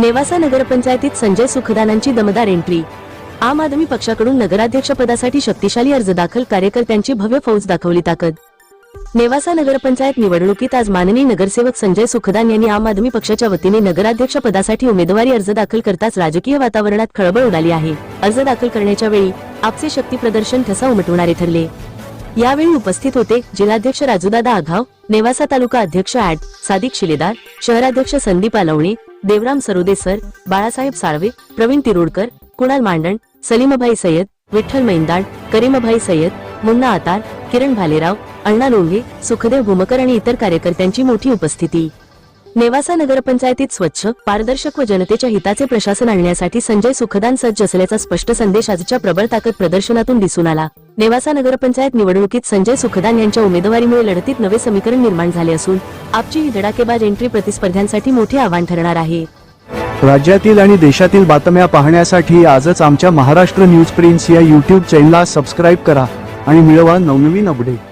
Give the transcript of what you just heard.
नेवासा नगरपंचायतीत संजय सुखदानांची दमदार एंट्री आम आदमी पक्षाकडून नगराध्यक्षपदासाठी शक्तिशाली अर्ज दाखल कार्यकर्त्यांची भव्य फौज दाखवली ताकद. नेवासा नगरपंचायत निवडणुकीत आज माननीय नगरसेवक संजय सुखदान यांनी आम आदमी पक्षाच्या वतीने नगराध्यक्ष पदासाठी उमेदवारी अर्ज दाखल करताच राजकीय वातावरणात खळबळ उडाली आहे. अर्ज दाखल करण्याच्या वेळी आपचे शक्ती प्रदर्शन ठसा उमटवणारे ठरले. यावेळी उपस्थित होते जिल्हाध्यक्ष राजूदादा आघाव नेवासा तालुका अध्यक्ष ऍड सादिक शिलेदार शहराध्यक्ष संदीप आलवणे देवराम सरोदे सर बाळासाहेब साळवे प्रवीण तिरोडकर कुणाल मांडण सलीमभाई सय्यद विठ्ठल मैंदाड करीमभाई सय्यद मुन्ना आतार किरण भालेराव अण्णा लोंगे सुखदेव भूमकर आणि इतर कार्यकर्त्यांची मोठी उपस्थिती. नेवासा नगरपंचायतीत स्वच्छ पारदर्शक व जनतेच्या हिताचे प्रशासन आणण्यासाठी संजय सुखदान सज्ज असल्याचा स्पष्ट संदेश आजच्या प्रबळ ताकद प्रदर्शनातून दिसून आला. नेवासा नगरपंचायत निवडणुकीत संजय सुखदान यांच्या उमेदवारीमुळे लढतीत नवे समीकरण निर्माण झाले असून आपची ही धडाकेबाज एंट्री प्रतिस्पर्ध्यांसाठी मोठे आव्हान ठरणार आहे. राज्यातील आणि देशातील बातम्या पाहण्यासाठी आजच आमच्या महाराष्ट्र न्यूज प्रिन्स या यूट्यूब चॅनलला सबस्क्राईब करा आणि मिळवा नवनवीन अपडेट